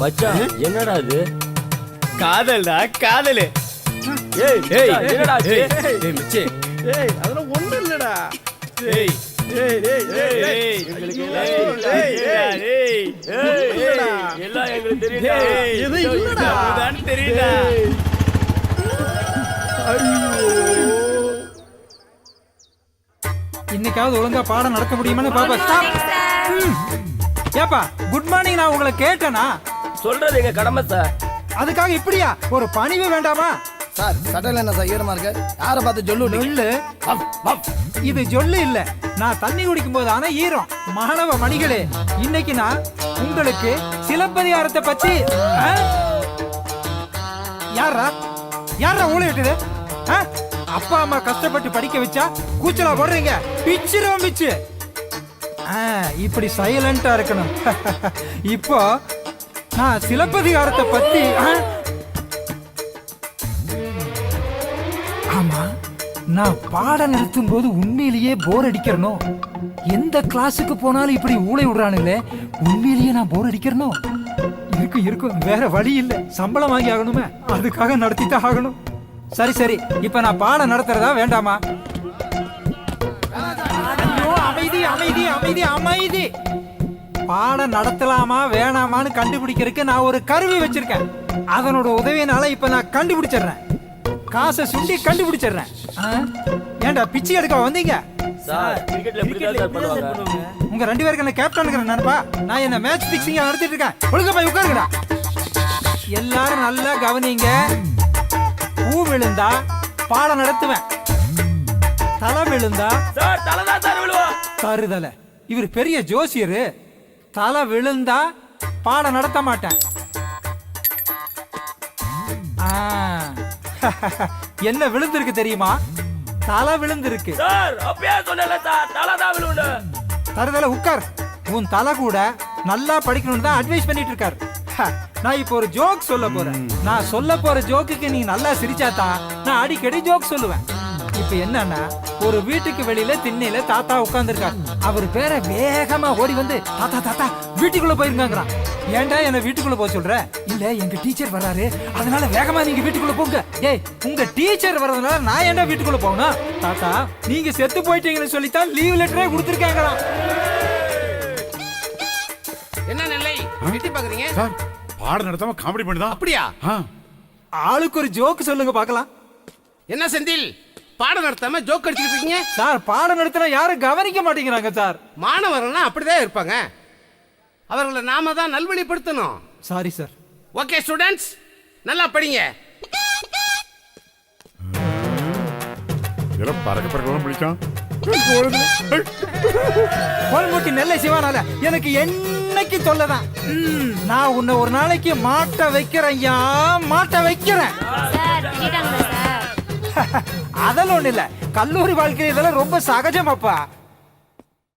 மச்சான் என்னடா இது காதல்டா காதலு ஏய் ஏய் ஏய் மச்சி ஐயோ இன்னைக்காவது ஒழுங்கா பாடம் நடத்த முடியுமான்னு பாப்பா. ஸ்டாப் ஏப்பா குட் மார்னிங் நான் உங்களை கேட்டேனா? சொல்றது எங்க கடமை சார் அதுக்காக இப்படியா? ஒரு பணிவு வேண்டாமா? சார் சட்டையில என்ன சார் ஈரமா இருக்கு? யாரை பார்த்து வப், வப். இது ஜொல்லு இல்ல. நான் தண்ணி குடிக்கும் போது ஆனா ஈரம். மாணவ மணிகளே இன்னைக்கு நான் உங்களுக்கு சிலப்பதிகாரத்தை பத்தி? யாரா யாரா ஊழிட்டுது அப்பா அம்மா கஷ்டப்பட்டு படிக்க வச்சா கூச்சலா போடுறீங்க. பிச்சிரும் பிச்சு. ஆ, இப்படி சைலண்டா இருக்கணும். இப்போ நான் சிலப்பதிகாரத்தை பத்தி ஆமா நான் பாடம் நடத்தும் போது உண்மையிலேயே போர் அடிக்கிறனோ? எந்த கிளாஸுக்கு போனாலும் இப்படி ஊளை விடுறானுங்களே உண்மையிலேயே நான் போர் அடிக்கிறனோ? இருக்கும் இருக்கும். வேற வழி இல்லை. சம்பளம் வாங்கி ஆகணுமே. அதுக்காக நடத்தி தான் ஆகணும். சரி சரி. இப்ப நான் பாடம் நடத்துறதா வேண்டாமா? அமைதி அமைதி அமைதி அமைதி. பாடம் நடத்தலாமா வேணாமான்னு கண்டுபிடிக்கிறதுக்கு நான் ஒரு கருவி வச்சிருக்கேன். அதனோட உதவியினால இப்ப நான் கண்டுபிடிச்சிடுறேன். காசை சுண்டி கண்டுபிடிச்சிடுறேன். ஆ? ஏன்டா பிச்சை எடுக்க வந்தீங்க? உங்க ரெண்டு பேருக்கு என்ன கேப்டன் நினைப்பா நான் என்ன மேட்ச் பிக்சிங் நடத்திட்டு இருக்கேன். ஒழுங்க போய் உட்காருங்கடா. எல்லாரும் நல்லா கவனிங்க. பூ விழுந்தா பாடம் நடத்துவேன். தலை விழுந்தா சார் தலைதான் சார் விழுவோம் தருதலை. இவர் பெரிய ஜோசியரு. தலை விழுந்தா பாடம் நடத்த மாட்டேன். ஆ. என்ன விழுந்திருக்கு தெரியுமா? தலை விழுந்திருக்கு. சார் அப்பயே சொன்னல சார் தலைதான் விழுவுண்டு தருதலை உட்கார். உன் தலை கூட நல்லா படிக்கணும்னு தான் அட்வைஸ் பண்ணிட்டு இருக்காரு. நான் இப்போ ஒரு ஜோக் சொல்ல போறேன். நான் சொல்ல போற ஜோக்குக்கு நீ நல்லா சிரிச்சாதான் நான் அடிக்கடி ஜோக் சொல்லுவேன். இப்போ என்னன்னா ஒரு வீட்டுக்கு வெளியில திண்ணையில தாத்தா உட்கார்ந்துருக்காரு. அவர் பேர வேகமா ஓடி வந்து தாத்தா தாத்தா வீட்டுக்குள்ள போயிருக்காங்கிறான் ஏன்டா என்ன வீட்டுக்குள்ள போக சொல்ற? இல்ல எங்க டீச்சர் வராரு அதனால வேகமா நீங்க வீட்டுக்குள்ள போங்க. ஏய் உங்க டீச்சர் வர்றதுனால நான் ஏன்டா வீட்டுக்குள்ள போகணும்? தாத்தா நீங்க செத்து போயிட்டீங்கன்னு சொல்லித்தான் லீவ் லெட்டரே கொடுத்துருக்காங்களாம் எட்டி பாக்குறீங்க? சார் பாடம் நடத்தாம காமெடி பண்ணுதான் அப்படியா? ஆ. ஆளுக்கு ஒரு ஜோக் சொல்லுங்க பார்க்கலாம். என்ன செந்தில்? பாடம் நடத்தாம ஜோக் அடிச்சுக்கிட்டு இருக்கீங்க? சார் பாடம் நடத்தினா யாரும் கவனிக்க மாட்டேங்கிறாங்க சார். மாணவர்கள்லாம் அப்படிதான் இருப்பாங்க. அவர்களை நாம தான் நல்வழிப்படுத்தணும். சாரி சார் ஓகே ஸ்டூடெண்ட்ஸ் நல்லா படிங்க. இதெல்லாம் பறக்க பறக்கலாம் பிடிக்கும் கோல்முட்டி நெல்லை சிவானால எனக்கு என்னைக்கு தொல்லதான் நான் உன்னை ஒரு நாளைக்கு மாட்ட வைக்கிறேன் ஐயா மாட்ட வைக்கிறேன். அதெல்லாம் ஒண்ணு இல்ல. கல்லூரி வாழ்க்கை இதெல்லாம் ரொம்ப சகஜமாப்பா.